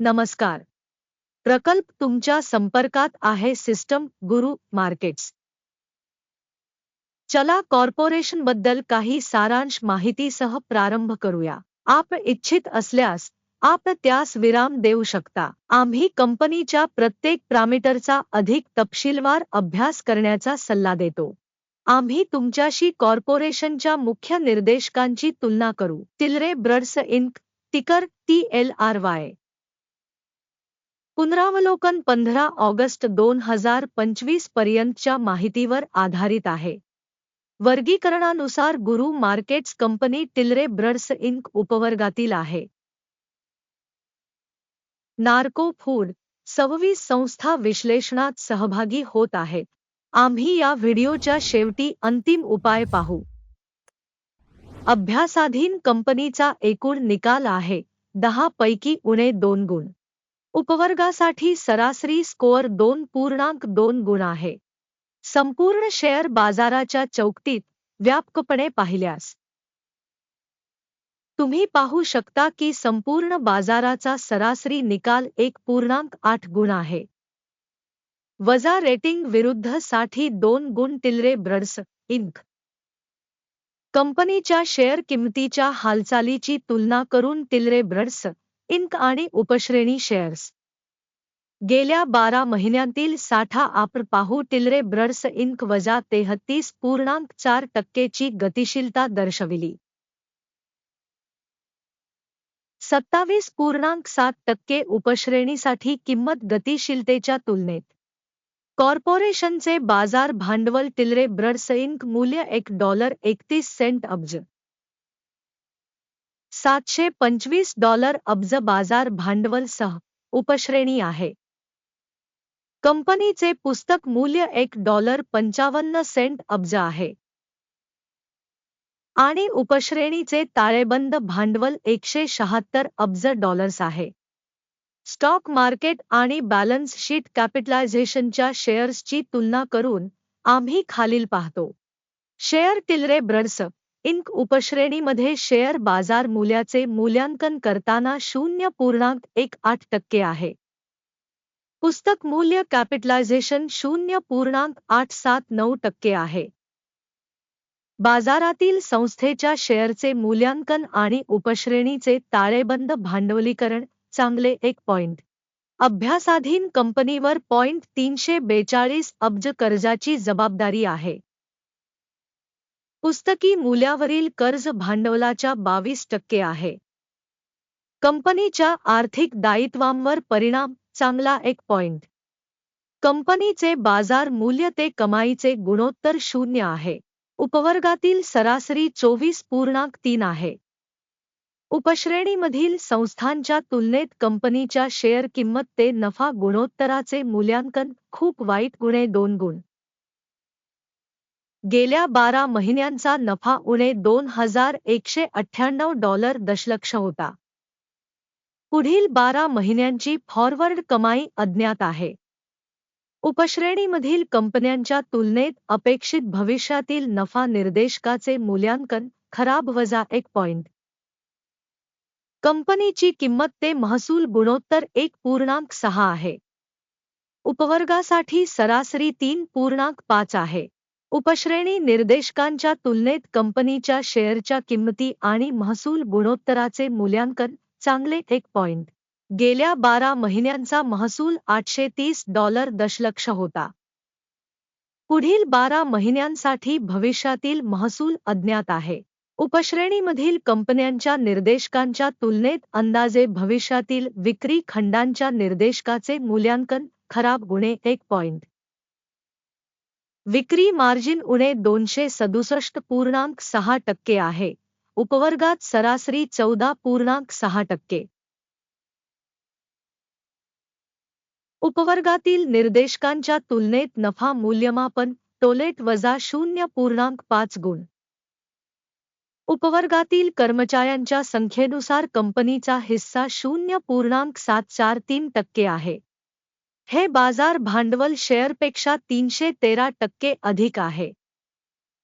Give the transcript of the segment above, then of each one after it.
नमस्कार. प्रकल्प तुमच्या संपर्कात आहे सिस्टम गुरु मार्केट्स. चला कॉर्पोरेशनबद्दल काही सारांश माहितीसह प्रारंभ करूया. आप इच्छित असल्यास आप त्यास विराम देऊ शकता. आम्ही कंपनीच्या प्रत्येक प्रामीटरचा अधिक तपशीलवार अभ्यास करण्याचा सल्ला देतो. आम्ही तुमच्याशी कॉर्पोरेशनच्या मुख्य निर्देशकांची तुलना करू. Tilray brands Inc ticker T L R Y. पुनरावलोकन पंधरा ऑगस्ट दोन हजार पंचवीस पर्यंतच्या माहितीवर आधारित आहे. वर्गीकरणानुसार गुरु markets company Tilray brands Inc उपवर्गातील आहे. नार्को फूड सव्वीस संस्था विश्लेषणात सहभागी होत आहेत आम्ही या व्हिडिओच्या शेवटी अंतिम उपाय पाहू. अभ्यासाधीन कंपनीचा एकूण निकाल आहे दहा पैकी उणे दोन गुण. उपवर्गासाठी सरासरी स्कोअर दोन पूर्णांक दोन गुण आहे. संपूर्ण शेअर बाजाराच्या चौकटीत व्यापकपणे पाहिल्यास. तुम्ही पाहू शकता की संपूर्ण बाजाराचा सरासरी निकाल एक पूर्णांक आठ गुण आहे. वजा रेटिंग विरुद्धसाठी दोन गुण टिलरे ब्रड्स इंक. कंपनीच्या शेअर किंमतीच्या हालचालीची तुलना करून टिलरे ब्रड्स इंक आणि उपश्रेणी शेअर्स. गेल्या बारा महिन्यांतील साठा आपण पाहू टिलरे ब्रड्स इंक वजा तेहतीस पूर्णांक चार टक्केची गतिशीलता दर्शविली. सत्तावीस पूर्णांक सात टक्के उपश्रेणीसाठी किंमत गतिशीलतेच्या तुलनेत. कॉर्पोरेशनचे बाजार भांडवल टिलरे ब्रड्स इंक मूल्य एक डॉलर एकतीस सेंट अब्ज. सातशे पंचवीस डॉलर अब्ज बाजार भांडवल सह उपश्रेणी आहे. कंपनीचे पुस्तक मूल्य एक डॉलर पंचावन्न सेंट अब्ज आहे. आणि उपश्रेणीचे ताळेबंद भांडवल एकशे शहात्तर अब्ज डॉलर्स आहे. स्टॉक मार्केट आणि बॅलन्स शीट कॅपिटलायझेशनच्या शेअर्सची तुलना करून आम्ही खालील पाहतो. शेअर टिलरे ब्रड्स इंक उपश्रेणीमध्ये शेअर बाजार मूल्याचे मूल्यांकन करताना शून्य पूर्णांक एक आठ टक्के आहे. पुस्तक मूल्य कॅपिटलायझेशन शून्य पूर्णांक आठ सात नऊ टक्के आहे. बाजारातील संस्थेच्या शेअरचे मूल्यांकन आणि उपश्रेणीचे ताळेबंद भांडवलीकरण चांगले एक पॉइंट. अभ्यासाधीन कंपनीवर पॉइंट तीनशे बेचाळीस अब्ज कर्जाची जबाबदारी आहे. पुस्तकी मूल्यावरील कर्ज भांडवलाच्या बावीस टक्के आहे. कंपनीच्या आर्थिक दायित्वांवर परिणाम चांगला एक पॉइंट. कंपनीचे बाजार मूल्य ते कमाईचे गुणोत्तर शून्य आहे. उपवर्गातील सरासरी चोवीस पूर्णांक तीन आहे. उपश्रेणीमधील संस्थांच्या तुलनेत कंपनीच्या शेअर किंमत ते नफा गुणोत्तराचे मूल्यांकन खूप वाईट गुणे दोन गुण. गेल्या बारा महिन्यांचा नफा उणे दोन हजार एकशे अठ्ठ्याण्णव डॉलर दशलक्ष होता. पुढील बारा महिन्यांची फॉरवर्ड कमाई अज्ञात आहे. उपश्रेणीमधील कंपन्यांच्या तुलनेत अपेक्षित भविष्यातील नफा निर्देशकाचे मूल्यांकन खराब वजा एक पॉइंट. कंपनीची किंमत ते महसूल गुणोत्तर एक पूर्णांक सहा आहे. उपवर्गासाठी सरासरी तीन पूर्णांक पाच आहे. उपश्रेणी निर्देशकांच्या तुलनेत कंपनीच्या शेअरच्या किंमती आणि महसूल गुणोत्तराचे मूल्यांकन चांगले एक पॉइंट गेल्या बारा महिन्यांचा महसूल आठशे तीस डॉलर दशलक्ष होता. पुढील बारा महिन्यांसाठी भविष्यातील महसूल अज्ञात आहे. उपश्रेणीमधील कंपन्यांच्या निर्देशकांच्या तुलनेत अंदाजे भविष्यातील विक्री खंडांच्या निर्देशकाचे मूल्यांकन खराब गुणे एक पॉइंट विक्री मार्जिन उणे दोनशे सदुसष्ट पूर्णांक सहा टक्के आहे. उपवर्गात सरासरी चौदा पूर्णांक सहा टक्के. उपवर्गातील निर्देशकांच्या तुलनेत नफा मूल्यमापन टोलेट वजा शून्य पूर्णांक पाच गुण. उपवर्गातील कर्मचाऱ्यांच्या संख्येनुसार कंपनीचा हिस्सा शून्य पूर्णांक सात चार तीन टक्के आहे. हे बाजार भांडवल शेअरपेक्षा तीनशे तेरा टक्के अधिक आहे.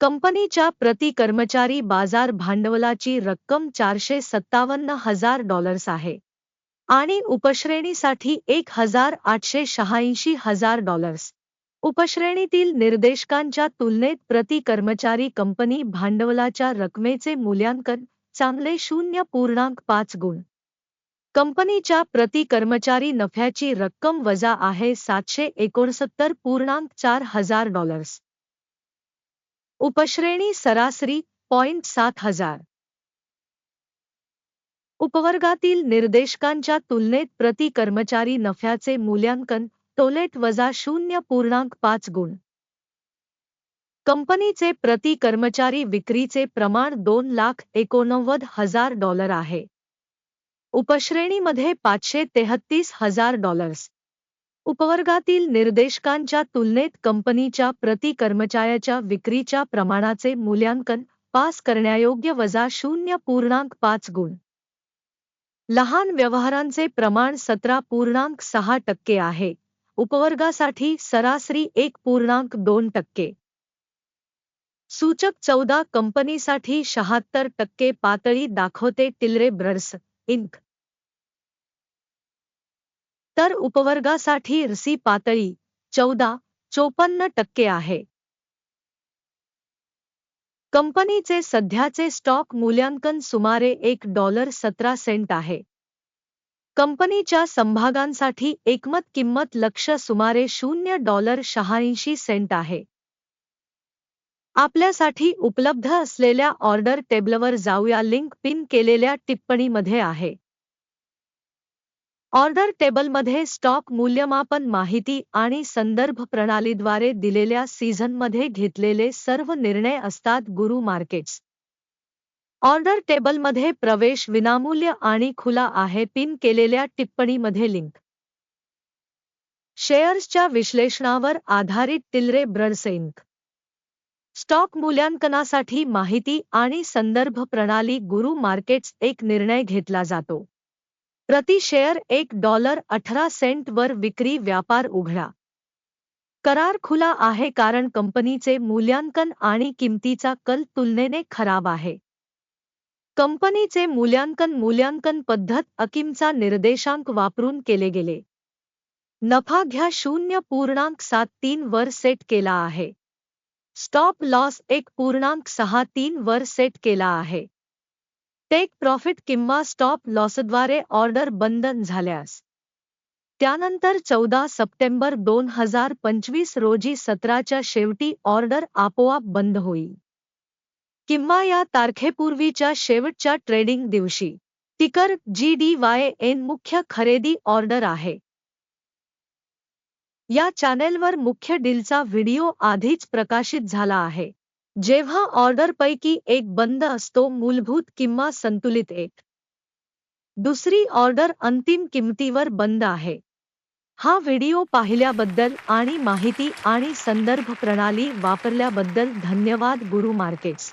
कंपनीच्या प्रति कर्मचारी बाजार भांडवलाची रक्कम चारशे सत्तावन्न हजार डॉलर्स आहे. आणि उपश्रेणीसाठी एक हजार आठशे शहाऐंशी हजार डॉलर्स. उपश्रेणीतील निर्देशकांच्या तुलनेत प्रति कर्मचारी कंपनी भांडवलाच्या रकमेचे मूल्यांकन चांगले शून्य पूर्णांक पाच गुण. कंपनीच्या प्रति कर्मचारी नफ्याची रक्कम वजा आहे सातशे एकोणसत्तर पूर्णांक चार हजार डॉलर्स. उपश्रेणी सरासरी पॉइंट सात हजार. उपवर्गातील निर्देशकांच्या तुलनेत प्रति कर्मचारी नफ्याचे मूल्यांकन टोलेट वजा शून्य पूर्णांक पाच गुण. कंपनीचे प्रति कर्मचारी विक्रीचे प्रमाण दोन लाख एकोणनव्वद हजार डॉलर आहे. उपश्रेणीमध्ये पाचशे तेहत्तीस हजार डॉलर्स. उपवर्गातील निर्देशकांच्या तुलनेत कंपनीच्या प्रति कर्मचाऱ्याच्या विक्रीच्या प्रमाणाचे मूल्यांकन पास करण्यायोग्य वजा शून्य पूर्णांक पाच गुण. लहान व्यवहारांचे प्रमाण सतरा पूर्णांक सहा टक्के आहे. उपवर्गासाठी सरासरी एक पूर्णांक दोन टक्के. सूचक चौदा कंपनीसाठी शहात्तर टक्के पातळी दाखवते टिलरे ब्रर्स इंक. तर उपवर्गासाठी रसी पातळी चौदा चोपन्न टक्के आहे. कंपनीचे सध्याचे स्टॉक मूल्यांकन सुमारे एक डॉलर सतरा सेंट आहे. कंपनीच्या संभागांसाठी एकमत किंमत लक्ष सुमारे शून्य डॉलर शहाऐंशी सेंट आहे. आपल्यासाठी उपलब्ध असलेल्या ऑर्डर टेबलवर जाऊया लिंक पिन केलेल्या टिप्पणीमध्ये आहे. ऑर्डर टेबलमध्ये स्टॉक मूल्यमापन माहिती आणि संदर्भ प्रणालीद्वारे दिलेल्या सीझनमध्ये घेतलेले सर्व निर्णय असतात गुरु मार्केट्स. ऑर्डर टेबलमध्ये प्रवेश विनामूल्य आणि खुला आहे पिन केलेल्या टिप्पणीमध्ये लिंक. शेअर्सच्या विश्लेषणावर आधारित टिलरे ब्रडसेंक. स्टॉक मूल्यांकनासाठी माहिती आणि संदर्भ प्रणाली गुरु मार्केट्स एक निर्णय घेतला जातो. प्रति शेअर एक डॉलर अठरा सेंट वर विक्री व्यापार उघडा. करार खुला आहे कारण कंपनीचे मूल्यांकन आणि किमतीचा कल तुलनेने खराब आहे. कंपनीचे मूल्यांकन मूल्यांकन पद्धत अकिमचा निर्देशांक वापरून केले गेले. नफा घ्या शून्य पूर्णांक सात तीन वर सेट केला आहे. स्टॉप लॉस एक पूर्णांक सहा तीन वर सेट केला आहे. टेक प्रॉफिट किंवा स्टॉप लॉसद्वारे ऑर्डर बंद झाल्यास त्यानंतर चौदा सप्टेंबर दोन हजार पंचवीस रोजी सतराच्या शेवटी ऑर्डर आपोआप बंद होईल. किंवा या तारखेपूर्वीच्या शेवटच्या ट्रेडिंग दिवशी टिकर जी डी वाय एन मुख्य खरेदी ऑर्डर आहे. या चॅनेलवर मुख्य डीलचा व्हिडिओ आधीच प्रकाशित झाला आहे. जेव्हा ऑर्डरपैकी एक बंद असतो मूलभूत किंवा संतुलित एक. दुसरी ऑर्डर अंतिम किंमतीवर बंद आहे. हा व्हिडिओ पाहिल्याबद्दल आणि माहिती आणि संदर्भ प्रणाली वापरल्याबद्दल धन्यवाद गुरु मार्केट्स